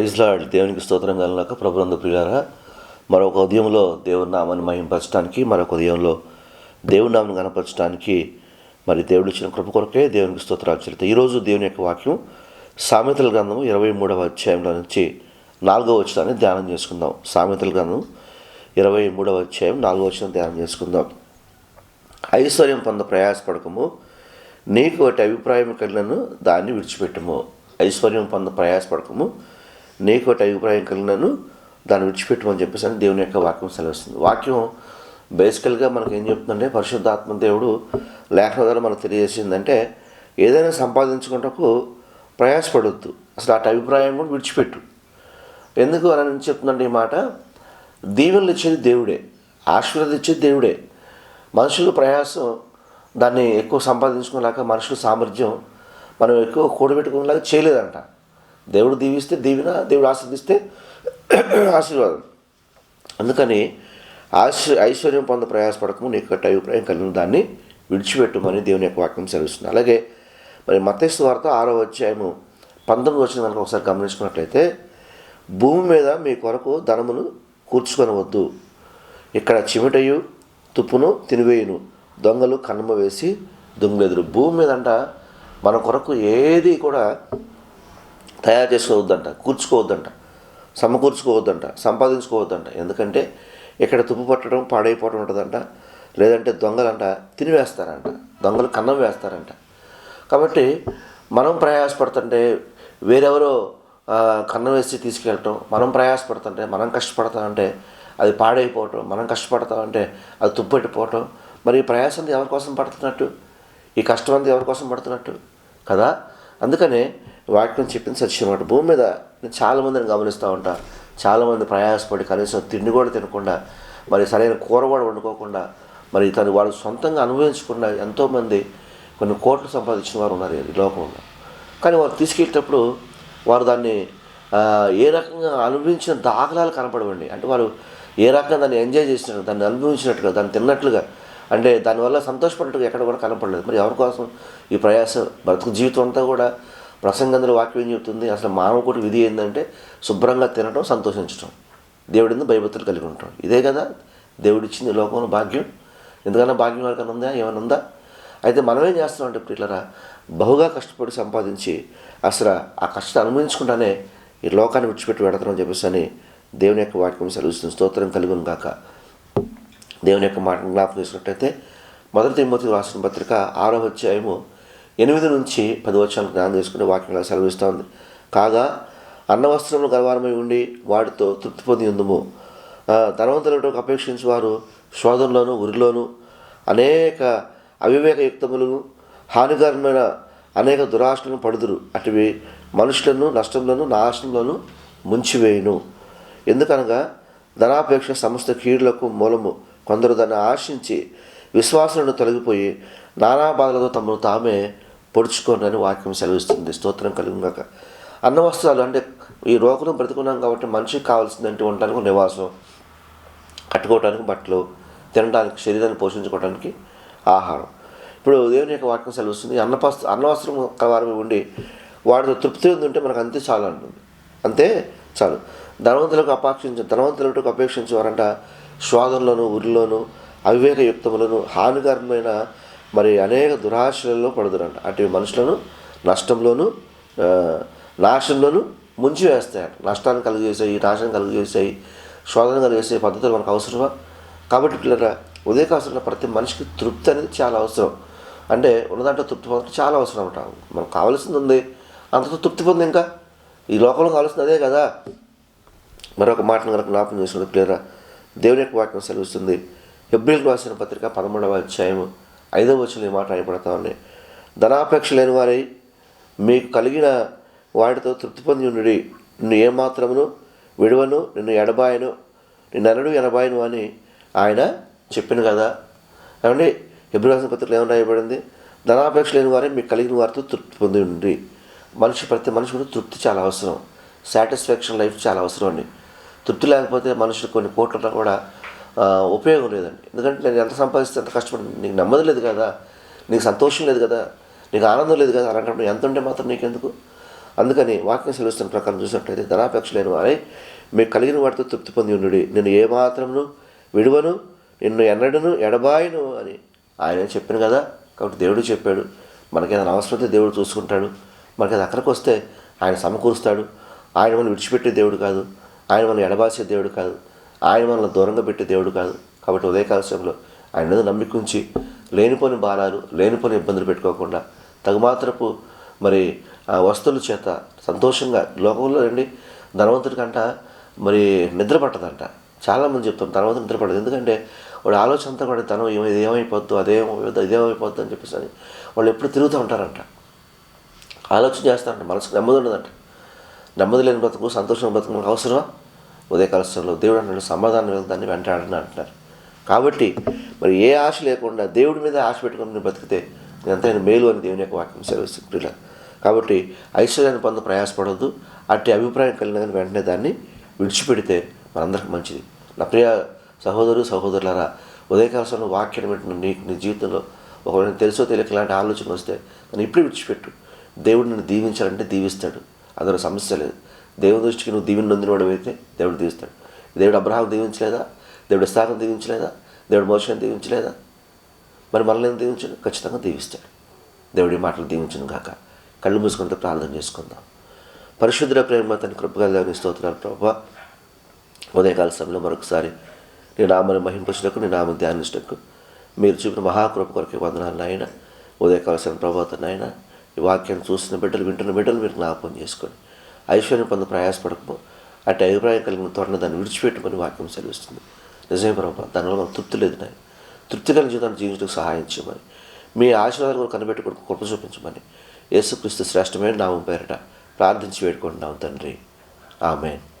ప్రైజ్లాడ్ దేవునికి స్తోత్రం కలనాక ప్రభునందు ప్రియారా మరొక ఉదయంలో దేవుని నామాన్ని మహింపరచడానికి మరొక ఉదయంలో దేవుని నామని కనపరచడానికి మరి దేవుడు ఇచ్చిన కృప కొరకే దేవునికి స్తోత్రాలు చెల్లుతాయి ఈరోజు దేవుని యొక్క వాక్యం సామెతల గ్రంథం ఇరవై మూడవ అధ్యాయంలో నుంచి నాలుగవ వచ్చాన్ని ధ్యానం చేసుకుందాం. సామెతల గ్రంథం ఇరవై మూడవ అధ్యాయం నాలుగవ వచ్చిన ధ్యానం చేసుకుందాం. ఐశ్వర్యం పొంద ప్రయాసపడకము నీకు ఒకటి అభిప్రాయం కలిగినను దాన్ని విడిచిపెట్టము. ఐశ్వర్యం పొంద ప్రయాసపడకము నీకు ఒకటి అభిప్రాయం కలిగినను దాన్ని విడిచిపెట్టమని చెప్పేసి అని దేవుని యొక్క వాక్యం సెలవుస్తుంది. వాక్యం బేసికల్గా మనకు ఏం చెప్తుందంటే పరిశుద్ధాత్మ దేవుడు లేఖన ద్వారా మనకు తెలియజేసిందంటే ఏదైనా సంపాదించుకుంటకు ప్రయాసపడొద్దు. అసలు అటు అభిప్రాయం కూడా విడిచిపెట్టు. ఎందుకు అని చెప్తుందంటే ఈ మాట దీవెనలు ఇచ్చేది దేవుడే ఆశీర్వాదం ఇచ్చేది దేవుడే. మనుషులు ప్రయాసం దాన్ని ఎక్కువ సంపాదించుకునేలాగా మనుషుల సామర్థ్యం మనం ఎక్కువ కూడబెట్టుకునేలాగా చేయలేదంట. దేవుడు దీవిస్తే దీవెన దేవుడు ఆశీర్దిస్తే ఆశీర్వాదం. అందుకని ఆశ ఐశ్వర్యం పొంద ప్రయాసపడకము నీకు గట్టి అభిప్రాయం కలిగిన దాన్ని విడిచిపెట్టుమని దేవుని యొక్క వాక్యం సెలవుస్తుంది. అలాగే మరి మతేశ్వ వార్త ఆరో అధ్యాయము పంతొమ్మిది వచ్చిన కనుక ఒకసారి గమనించుకున్నట్లయితే భూమి మీద మీ కొరకు ధనమును కూర్చుకొనవద్దు. ఇక్కడ చిమిటయు తుప్పును తినివేయును. దొంగలు కన్నుమ వేసి దొంగలెదురు భూమి మీద అంట మన కొరకు ఏది కూడా తయారు చేసుకోవద్దంట కూర్చుకోవద్దంట సమకూర్చుకోవద్దంట సంపాదించుకోవద్దంట. ఎందుకంటే ఇక్కడ తుప్పు పట్టడం పాడైపోవడం ఉంటుందంట లేదంటే దొంగలంట తినివేస్తారంట. దొంగలు కన్నం వేస్తారంట. కాబట్టి మనం ప్రయాసపడుతుంటే వేరెవరో కన్నం వేసి తీసుకెళ్ళటం మనం ప్రయాసపడుతుంటే మనం కష్టపడతామంటే అది పాడైపోవటం మనం కష్టపడతామంటే అది తుప్పెట్టిపోవటం మరి ఈ ప్రయాసం ఎవరి కోసం పడుతున్నట్టు? ఈ కష్టం అంతా ఎవరి కోసం పడుతున్నట్టు? కదా? అందుకనే వాక్యం చెప్పింది సత్యం అనమాట భూమి మీద నేను చాలామందిని గమనిస్తూ ఉంటాను చాలామంది ప్రయాసపడి కనీసం తిండి కూడా తినకుండా మరి సరైన కూర కూడా వండుకోకుండా మరి తను వాళ్ళు సొంతంగా అనుభవించకుండా ఎంతోమంది కొన్ని కోట్లు సంపాదించిన వారు ఉన్నారు ఈ లోకంలో. కానీ వారు తీసుకెళ్ళేటప్పుడు వారు దాన్ని ఏ రకంగా అనుభవించిన దాఖలాలు కనపడవండి. అంటే వారు ఏ రకంగా దాన్ని ఎంజాయ్ చేసినట్టు దాన్ని అనుభవించినట్టుగా దాన్ని తిన్నట్లుగా. అంటే దానివల్ల సంతోషపడినట్టుగా ఎక్కడ కూడా కనపడలేదు. మరి ఎవరి కోసం ఈ ప్రయాసం బ్రతుకు జీవితం అంతా కూడా ప్రసంగంలో వాక్యం ఏం చెబుతుంది అసలు మానవుడి విధి ఏంటంటే శుభ్రంగా తినడం సంతోషించడం దేవుడిని భయభక్తులు కలిగి ఉంటాం ఇదే కదా దేవుడిచ్చింది ఈ లోకంలో భాగ్యం. ఎందుకన్నా భాగ్యం ఎవరికైనా ఉందా? ఏమైనా ఉందా? అయితే మనం ఏం చేస్తున్నాం అంటే ఇట్లరా బహుగా కష్టపడి సంపాదించి అసలు ఆ కష్టం అనుభవించుకుంటానే ఈ లోకాన్ని విడిచిపెట్టి పెడతామని చెప్పేసి అని దేవుని యొక్క వాక్యం సెలవుస్తుంది. స్తోత్రం కలుగును కాక దేవుని యొక్క మాట జ్ఞాపకం చేసుకున్నట్టయితే మొదటి తిమ్మతి రాసిన పత్రిక ఆరో అధ్యాయము ఎనిమిది నుంచి పది వచ్చాలకు జ్ఞానం చేసుకునే వాక్యంగా సెలవిస్తూ ఉంది. కాగా అన్న గర్వారమై గలవారమై ఉండి వాటితో తృప్తి పొంది ఉందము. ధనవంతులకు అపేక్షించి వారు శోధనలోను ఉరిలోను అనేక అవివేకయుక్తములను హానికరమైన అనేక దురాశలను పడుదురు. అటువి మనుషులను నష్టంలోను నాశనంలోను ముంచివేయును. ఎందుకనగా ధనాపేక్ష సమస్త కీడులకు మూలము. కొందరు దాన్ని ఆశించి విశ్వాసాలను తొలగిపోయి నానా బాధలతో తమను తామే పొడుచుకోనని వాక్యం సెలవిస్తుంది. స్తోత్రం కలుగుగాక అన్న వస్త్రాలు అంటే ఈ రోగులు బ్రతుకున్నాం కాబట్టి మనిషికి కావాల్సిందంటే ఉండడానికి నివాసం. కట్టుకోవడానికి బట్టలు తినడానికి శరీరాన్ని పోషించుకోవడానికి ఆహారం. ఇప్పుడు దేవుని యొక్క వాక్యం సెలవుస్తుంది. అన్నపస్త అన్నవస్త్రం కలవారం ఉండి వాడితో తృప్తి ఉంటే మనకు అంతే చాలు అంటుంది. అంతే చాలు. ధనవంతులకు అపేక్షించ ధనవంతులకు అపేక్షించేవారంట. స్వాదంలోను ఉరిలోను అవివేకయుక్తములను హానికరమైన మరి అనేక దురాశలలో పడుదురంట. అటు మనుషులను నష్టంలోను నాశంలోను ముంచి వేస్తాయంట నష్టాన్ని కలిగజేసాయి నాశనం కలిగజేసాయి శోధన కలిగేసే పద్ధతులు మనకు అవసరమా? కాబట్టి పిల్లల ఉదయకాలంలో ప్రతి మనిషికి తృప్తి అనేది చాలా అవసరం. అంటే ఉన్నదంటే తృప్తి పొందడం చాలా అవసరం అంట మనకు కావాల్సింది ఉంది. అంతతో తృప్తి పొంది ఇంకా? ఈ లోకంలో కావాల్సింది అదే కదా? మరొక మాటను కనుక జ్ఞాపకం చేసుకుంటే క్లియరా దేవుని యొక్క వాక్యం సెలవుస్తుంది. ఎబ్రిల్ రాసిన పత్రిక పదమూడవ అధ్యాయము. ఐదవ వచ్చిన మాట రాయబడతా ఉన్నాయి ధనాపేక్ష లేని వారై మీకు కలిగిన వాటితో తృప్తి పొంది ఉండి నిన్ను ఏమాత్రమును విడువను నిన్ను ఎడబాయను నిన్ను ఎనబాయను అని ఆయన చెప్పిన కదా. కాబట్టి ఎబ్రిల్ పత్రికలు పత్రికలో ఏమని రాయబడింది? ధనాపేక్ష లేని వారే మీకు కలిగిన వారితో తృప్తి పొంది ఉండి మనిషి ప్రతి మనిషి కూడా తృప్తి చాలా అవసరం. సాటిస్ఫాక్షన్ లైఫ్ చాలా అవసరం అండి. తృప్తి లేకపోతే మనుషులు కొన్ని కోట్లలో కూడా ఉపయోగం లేదండి. ఎందుకంటే నేను ఎంత సంపాదిస్తే ఎంత కష్టపడి నీకు నెమ్మది లేదు కదా నీకు సంతోషం లేదు కదా నీకు ఆనందం లేదు కదా అలాంటప్పుడు ఎంత ఉంటే మాత్రం నీకెందుకు? అందుకని వాక్యం సెలవుస్తున్న ప్రకారం చూసినట్లయితే ధనాపేక్ష లేని వారే మీకు కలిగిన వాటితో తృప్తి పొంది ఉండు నేను ఏమాత్రమును విడువను నిన్ను ఎన్నడను ఎడబాయను అని ఆయన చెప్పాను కదా కాబట్టి దేవుడు చెప్పాడు. మనకేదైనా అవసరమైతే దేవుడు చూసుకుంటాడు. మనకి అది అక్కడికి వస్తే ఆయన సమకూరుస్తాడు. ఆయన మనం విడిచిపెట్టే దేవుడు కాదు. ఆయన మనం ఎడబాసే దేవుడు కాదు. ఆయన మనల్ని దూరంగా పెట్టే దేవుడు కాదు. కాబట్టి ఉదయకాల సమయంలో ఆయన మీద నమ్మిక ఉంచి లేనిపోని బాణాలు లేనిపోని ఇబ్బందులు పెట్టుకోకుండా తగుమాత్రపు మరి ఆ వస్తువుల చేత సంతోషంగా లోకంలో రండి. ధనవంతుడి కంట మరి నిద్ర పట్టదంట. చాలామంది చెప్తాం ధనవంతుడు నిద్ర పడదు ఎందుకంటే వాడు ఆలోచన అంతా కూడా ధనం ఏమో ఇది ఏమైపోద్దు అదేమైపోద్దు ఇదేమైపోద్దు అని చెప్పేసి అని వాళ్ళు ఎప్పుడు తిరుగుతూ ఉంటారంట. ఆలోచన చేస్తారంట మనసుకు నెమ్మది ఉండదంట. నెమ్మది లేని బ్రతుకు సంతోషం బ్రతుకు మనకు అవసరమా? ఉదయకాల సమయంలో దేవుడు అన్నాడు సమాధానం వెళ్తాన్ని వెంటాడని అంటున్నారు. కాబట్టి మరి ఏ ఆశ లేకుండా దేవుడి మీద ఆశ పెట్టుకుని నేను బతికితే ఎంతైనా మేలు అని దేవుని యొక్క వాక్యం సెలవిస్తుంది కాబట్టి ఐశ్వర్యాన్ని పొంద ప్రయాసపడవద్దు అట్టి అభిప్రాయం కలిగిన కానీ వెంటనే దాన్ని విడిచిపెడితే మనందరికి మంచిది. నా ప్రియ సహోదరు సహోదరులారా ఉదయకాలంలో వాక్యం పెట్టిన నీకు నీ జీవితంలో ఒకవేళ తెలుసో తెలియక ఇలాంటి ఆలోచన వస్తే దాన్ని ఇప్పుడే విడిచిపెట్టు. దేవుడు దీవించాలంటే దీవిస్తాడు. అదొక సమస్య లేదు. దేవుని దృష్టికి నువ్వు దీవెని నొందినవాడు అయితే దేవుడు దీవిస్తాడు. దేవుడు అబ్రహాం దీవించలేదా? దేవుడు ఇస్తాకం దీవించలేదా? దేవుడు మోషన్ దీవించలేదా? మరి మనల్ని దీవించడు? ఖచ్చితంగా దీవిస్తాడు. దేవుడి మాటలు దీవించను కాక కళ్ళు మూసుకుంటే ప్రార్థన చేసుకుందాం. పరిశుద్ధ ప్రేమ తన కృపగా దేవుని స్తోత్రాలు ప్రభా. ఉదయకాల సమయంలో మరొకసారి నీ నామని మహింపచుటకు నీ నామని ధ్యానించటకు మీరు చూపిన మహాకృప కొరకు వందనాలు నాయన. ఉదయకాల సమయం ప్రభాతం నాయన ఈ వాక్యాన్ని చూసిన బిడ్డలు వింటున్న బిడ్డలు మీరు జ్ఞాపకం చేసుకొని ఐశ్వర్యం పొంద ప్రయాసపడకపో అటు అభిప్రాయం కలిగిన త్వరణ దాన్ని విడిచిపెట్టుకొని వాక్యం సెలవిస్తుంది. నిజమే ప్రభావ దానివల్ల మనకు తృప్తి లేదు నాయన. తృప్తి కలిగిన జీవితాన్ని జీవించడానికి సహాయం చేయమని. మీ ఆశీర్వాదాలు కూడా కనిపెట్టుకుని కృప చూపించమని. యేసుక్రీస్తు శ్రేష్టమైన నామం పేరిట ప్రార్థించి వేడుకుంటున్నాం తండ్రి. ఆమెన్.